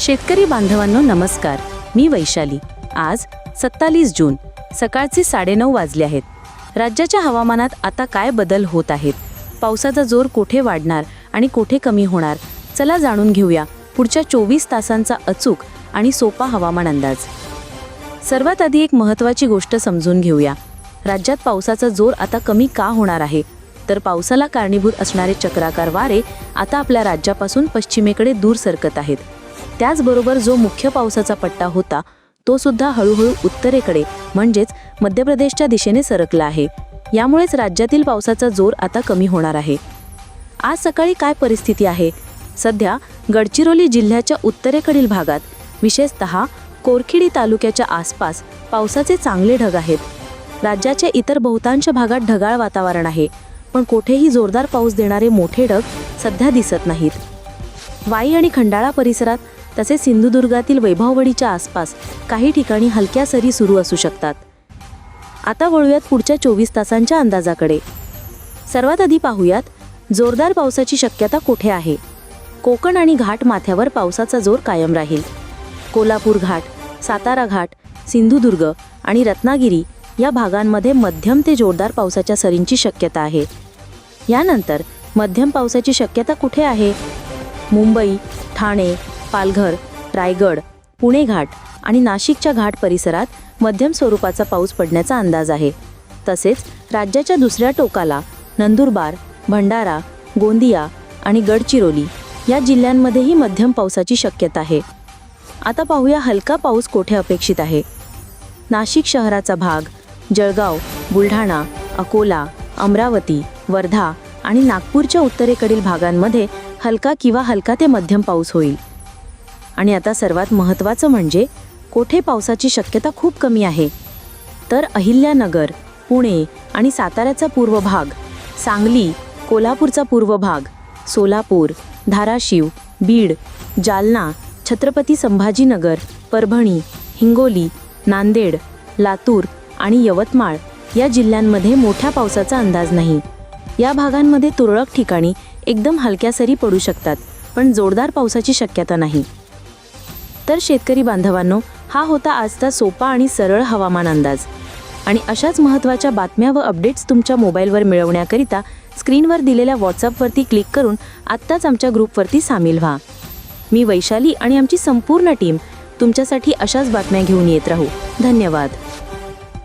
शेतकरी बांधवांनो नमस्कार. मी वैशाली. आज सत्तावीस जून सकाळचे साडेनऊ वाजले आहेत. राज्याच्या हवामानात आता काय बदल होत आहेत? पावसाचा जोर कोठे वाढणार आणि कोठे कमी होणार? चला जाणून घेऊया पुढच्या चोवीस तासांचा अचूक आणि सोपा हवामान अंदाज. सर्वात आधी एक महत्त्वाची गोष्ट समजून घेऊया. राज्यात पावसाचा जोर आता कमी का होणार आहे? तर पावसाला कारणीभूत असणारे चक्राकार वारे आता आपल्या राज्यापासून पश्चिमेकडे दूर सरकत आहेत. त्याचबरोबर जो मुख्य पावसाचा पट्टा होता तो सुद्धा हळूहळू उत्तरेकडे म्हणजेच मध्य प्रदेशच्या दिशेने सरकला आहे. यामुळेच राज्यातील पावसाचा जोर आता कमी होणार आहे. आज सकाळी काय परिस्थिती आहे? सध्या गडचिरोली जिल्ह्याच्या उत्तरेकडील भागात विशेषत कोरखिडी तालुक्याच्या आसपास पावसाचे चांगले ढग आहेत. राज्याच्या इतर बहुतांश भागात ढगाळ वातावरण आहे पण कोठेही जोरदार पाऊस देणारे मोठे ढग सध्या दिसत नाहीत. वाई आणि खंडाळा परिसरात तसेच सिंधुदुर्गातील वैभववाडीच्या आसपास काही ठिकाणी हलक्या सरी सुरू असू शकतात. आता वळूयात पुढच्या चोवीस तासांच्या अंदाजाकडे. सर्वात आधी पाहूयात जोरदार पावसाची शक्यता कुठे आहे? कोकण आणि घाट माथ्यावर पावसाचा जोर कायम राहील. कोल्हापूर घाट सातारा घाट सिंधुदुर्ग आणि रत्नागिरी या भागांमध्ये मध्यम ते जोरदार पावसाच्या सरींची शक्यता आहे. यानंतर मध्यम पावसाची शक्यता कुठे आहे? मुंबई ठाणे पालघर रायगड पुणे घाट आणि नाशिकच्या घाट परिसरात मध्यम स्वरूपाचा पाऊस पडण्याचा अंदाज आहे. तसेच राज्याच्या दुसऱ्या टोकाला नंदुरबार भंडारा गोंदिया आणि गडचिरोली या जिल्ह्यांमध्येही मध्यम पावसाची शक्यता आहे. आता पाहूया हलका पाऊस कोठे अपेक्षित आहे. नाशिक शहराचा भाग जळगाव बुलढाणा अकोला अमरावती वर्धा आणि नागपूरच्या उत्तरेकडील भागांमध्ये हलका किंवा हलका ते मध्यम पाऊस होईल. आणि आता सर्वात महत्त्वाचं म्हणजे कोठे पावसाची शक्यता खूप कमी आहे? तर अहिल्यानगर पुणे आणि साताऱ्याचा पूर्व भाग सांगली कोल्हापूरचा पूर्व भाग सोलापूर धाराशिव बीड जालना छत्रपती संभाजीनगर परभणी हिंगोली नांदेड लातूर आणि यवतमाळ या जिल्ह्यांमध्ये मोठ्या पावसाचा अंदाज नाही. या भागांमध्ये तुरळक ठिकाणी एकदम हलक्या सरी पडू शकतात पण जोरदार पावसाची शक्यता नाही. तर शेतकरी बांधवांनो हा होता आजचा सोपा आणि सरळ हवामान अंदाज. आणि अशाच महत्त्वाच्या बातम्या व अपडेट्स तुमच्या मोबाईलवर मिळवण्याकरिता स्क्रीनवर दिलेल्या व्हॉट्सअपवरती क्लिक करून आत्ताच आमच्या ग्रुपवरती सामील व्हा. मी वैशाली आणि आमची संपूर्ण टीम तुमच्यासाठी अशाच बातम्या घेऊन येत राहू. धन्यवाद.